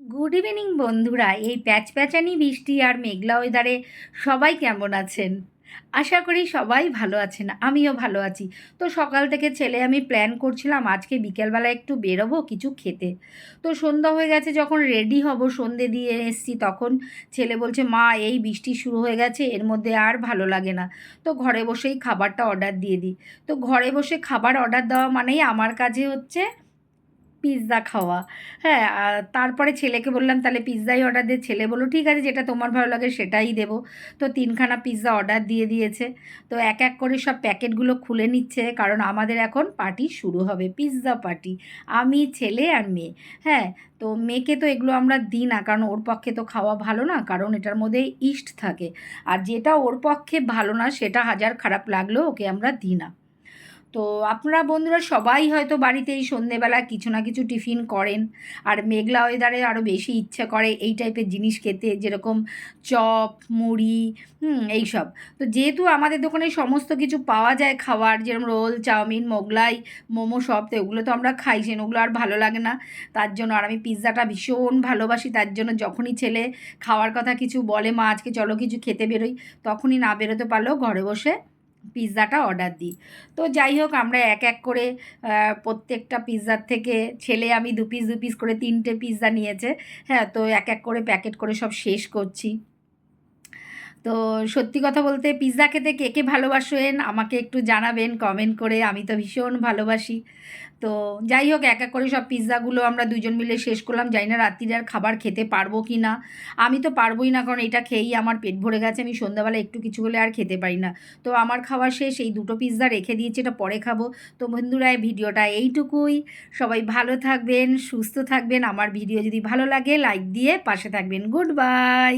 Good evening বন্ধুরা। এই প্যাচ প্যাচানি বৃষ্টি আর মেঘলা ওয়েদারে সবাই কেমন আছেন? আশা করি সবাই ভালো আছেন। আমিও ভালো আছি। তো সকাল থেকে ছেলে আমি প্ল্যান করছিলাম আজকে বিকেলবেলা একটু বেরোবো, কিছু খেতে। তো সন্ধ্যা হয়ে গেছে, যখন রেডি হব সন্ধে দিয়ে এসছি, তখন ছেলে বলছে, মা, এই বৃষ্টি শুরু হয়ে গেছে, এর মধ্যে আর ভালো লাগে না। তো ঘরে বসেই খাবারটা অর্ডার দিয়ে দিই। তো ঘরে বসে খাবার অর্ডার দেওয়া মানেই আমার কাজে হচ্ছে পিৎজা খাওয়া। হ্যাঁ তারপরে ছেলেকে বললাম, তাহলে পিৎজাই অর্ডার দিয়ে ছেলে বলল, ঠিক আছে, যেটা তোমার ভালো লাগে সেটাই দেবো। তো তিনখানা পিৎজা অর্ডার দিয়ে দিয়েছে। তো এক এক করে সব প্যাকেটগুলো খুলে নিচ্ছে, কারণ আমাদের এখন পার্টি শুরু হবে পিৎজা পার্টি আমি, ছেলে আর মেয়ে। হ্যাঁ তো মেয়েকে তো এগুলো আমরা দিই না, কারণ ওর পক্ষে তো খাওয়া ভালো না, কারণ এটার মধ্যে ইস্ট থাকে। আর যেটা ওর পক্ষে ভালো না, সেটা হাজার খারাপ লাগলেও ওকে আমরা দিই না। তো আপনারা বন্ধুরা সবাই হয়তো বাড়িতে এই সন্ধেবেলা কিছু না কিছু টিফিন করেন। আর মেঘলা ওয়েদারে আরও বেশি ইচ্ছে করে এই টাইপের জিনিস খেতে, যেরকম চপ, মুড়ি, হুম, এইসব। তো যেহেতু আমাদের দোকানে সমস্ত কিছু পাওয়া যায় খাবার যেরকম রোল, চাউমিন, মোগলাই, মোমো, সব, তো ওগুলো তো আমরা খাই সেন ওগুলো আর ভালো লাগে না। তার জন্য আর আমি পিৎজাটা ভীষণ ভালোবাসি, তার জন্য যখনই ছেলে খাওয়ার কথা কিছু বলে, মা, আজকে চলো কিছু খেতে বেরোই, তখনই না বেরোতে পারলেও ঘরে বসে পিৎজাটা অর্ডার দিই। তো যাই হোক, আমরা এক এক করে প্রত্যেকটা পিৎজার থেকে ছেলে আমি দু পিস দু পিস করে তিনটে পিৎজা নিয়েছে। হ্যাঁ তো এক এক করে প্যাকেট করে সব শেষ করছি। তো সত্যি কথা বলতে পিৎজা খেতে কে কে ভালোবাসেন আমাকে একটু জানাবেন কমেন্ট করে। আমি তো ভীষণ ভালোবাসি। তো যাই হোক, এক এক করে সব পিৎজাগুলো আমরা দুজন মিলে শেষ করলাম। জানি না রাত্রির আর খাবার খেতে পারব কি না আমি তো পারবোই না, কারণ এটা খেয়েই আমার পেট ভরে গেছে। আমি সন্ধ্যাবেলা একটু কিছু হলে আর খেতে পারি না। তো আমার খাওয়া শেষ, এই দুটো পিৎজা রেখে দিয়েছি, এটা পরে খাব। তো বন্ধুরা ভিডিওটা এইটুকুই। সবাই ভালো থাকবেন, সুস্থ থাকবেন। আমার ভিডিও যদি ভালো লাগে লাইক দিয়ে পাশে থাকবেন। Good bye